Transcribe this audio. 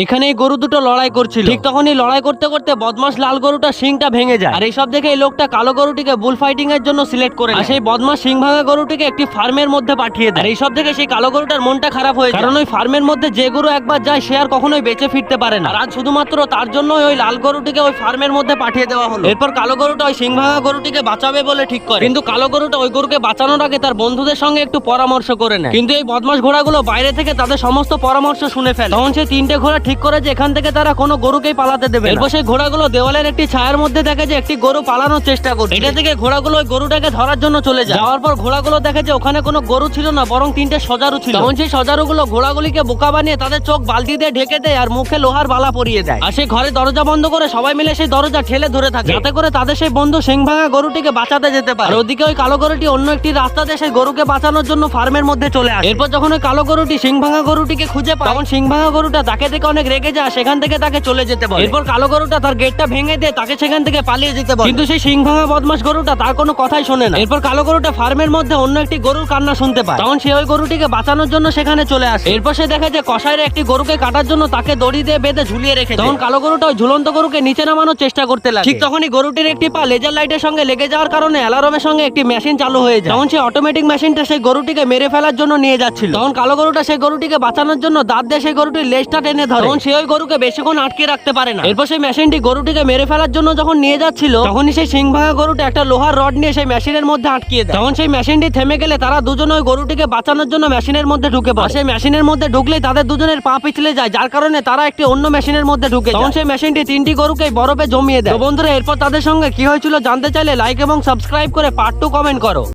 এখানে এই গরু দুটো লড়াই করছিল। ঠিক তখনই লড়াই করতে করতে বদমাস লাল গরুটা শিংটা ভেঙে যায়। আর এইসব দেখে এই লোকটা কালো গরুটিকে বুল ফাইটিং এর জন্য সিলেক্ট করে আর সেই বদমাস সিং ভাঙা গরুটিকে একটি ফার্মের মধ্যে পাঠিয়ে দেয়। আর এইসব দেখে সেই কালো গরুটার মনটা খারাপ হয়ে যায়। কারণ ওই ফার্মের মধ্যে যে গরু একবার যায় সে আর কখনোই বেঁচে ফিরতে পারে না। আর আজ শুধুমাত্র তার জন্য ওই লাল গরুটিকে ওই ফার্মের মধ্যে পাঠিয়ে দেওয়া হলো। এরপর কালো গরুটা ওই সিং ভাঙা গরুটিকে বাঁচাবে বলে ঠিক করে। কিন্তু কালো গরুটা ওই গরুকে বাঁচানোর আগে তার বন্ধুদের সঙ্গে একটু পরামর্শ করে নেয়। কিন্তু এই বদমাস ঘোড়াগুলো বাইরে থেকে তাদের সমস্ত পরামর্শ শুনে ফেলে। তখন সেই তিনটে ঘোড়া ঠিক করে যে এখান থেকে তারা কোনো গরুকেই পালাতে দেবে এরপর সেই ঘোড়াগুলো দেওয়ালের একটি ছায়ার মধ্যে দেখে যে একটি গরু পালানোর চেষ্টা করছে। এটা থেকে ঘোড়াগুলো ওই গরুটাকে ধরার জন্য চলে যায়। যাওয়ার পর ঘোড়াগুলো দেখে যে ওখানে কোনো গরু ছিল না বরং তিনটে সজারু ছিল। তখন সেই সজারুগুলো ঘোড়াগুলিকে বোকা বানিয়ে তাদের চোখ বালতি দিয়ে ঢেকে দেয় আর মুখে লোহার বালা পরিয়ে দেয়। আর সেই ঘরে দরজা বন্ধ করে সবাই মিলে সেই দরজা ঠেলে ধরে থাকে। যাতে করে তাদের সেই বন্ধু সিং ভাঙা গরুটিকে বাঁচাতে যেতে পারে। আর ওদিকে ওই কালো গরুটি অন্য একটি রাস্তা দিয়ে সেই গরুকে বাঁচানোর জন্য ফার্মের মধ্যে চলে আসে। এরপর যখন ওই কালো গরুটি সিং ভাঙা গরুটিকে খুঁজে পায় তখন সিং ভাঙা গরুটা তাকে দেখে অনেক রেগে যায় সেখান থেকে তাকে চলে যেতে বলে। এরপর কালো গরুটা তার গেটটা ভেঙে দিয়ে তাকে সেখান থেকে পালিয়ে যেতে বলে। কিন্তু সেই সিং ভাঙা বদমাস গরুটা তার কোনো কথাই শোনে না। এরপর কালো গরুটা ফার্মের মধ্যে অন্য একটি গরুর কান্না শুনতে পায়। তখন সে ওই গরুটিকে বাঁচানোর জন্য সেখানে চলে আসে। এরপর সে দেখে যে কসাইরা একটি গরুকে কাটার জন্য তাকে দড়ি দিয়ে বেঁধে ঝুলিয়ে রেখে তখন কালো গরুটা ওই ঝুলন্ত গরুকে নিচে নামানোর চেষ্টা করতে লাগে। ঠিক তখনই গরুটির একটি পা লেজার লাইটের সঙ্গে লেগে যাওয়ার কারণে অ্যালার্মের সঙ্গে একটি মেশিন চালু হয়ে যায়। তখন সেই অটোমেটিক মেশিনটা সেই গরুটিকে মেরে ফেলার জন্য নিয়ে যাচ্ছিল। তখন কালো গরুটা সেই গরুটিকে বাঁচানোর জন্য দাঁত দিয়ে সেই গরুটির লেজটা টেনে ধরে। তখন সে ওই গরুকে বেশিক্ষণ আটকে রাখতে পারে না। এরপর সেই মেশিনটি গরুটিকে মেরে ফেলার জন্য যখন নিয়ে যাচ্ছিল তখনই সেই সিং ভাঙা গরুটা একটা লোহার রড নিয়ে সেই মেশিনের মধ্যে আটকিয়ে দেয়। তখন সেই মেশিনটি থেমে গেলে তারা দুজনে ওই গরুটিকে বাঁচানোর জন্য মেশিনের মধ্যে ঢুকে পড়ে। সেই মেশিনের মধ্যে ঢুকলেই তাদের দুজনের পা পিছলে যায় যার কারণে তারা একটি অন্য মেশিনের মধ্যে ঢুকে তখন সেই মেশিনটি তিনটি গরুকে বরফে জমিয়ে দেয়। তো বন্ধুরা এরপর তাদের সঙ্গে কি হয়েছিল জানতে চাইলে লাইক এবং সাবস্ক্রাইব করে পার্ট টু কমেন্ট করো।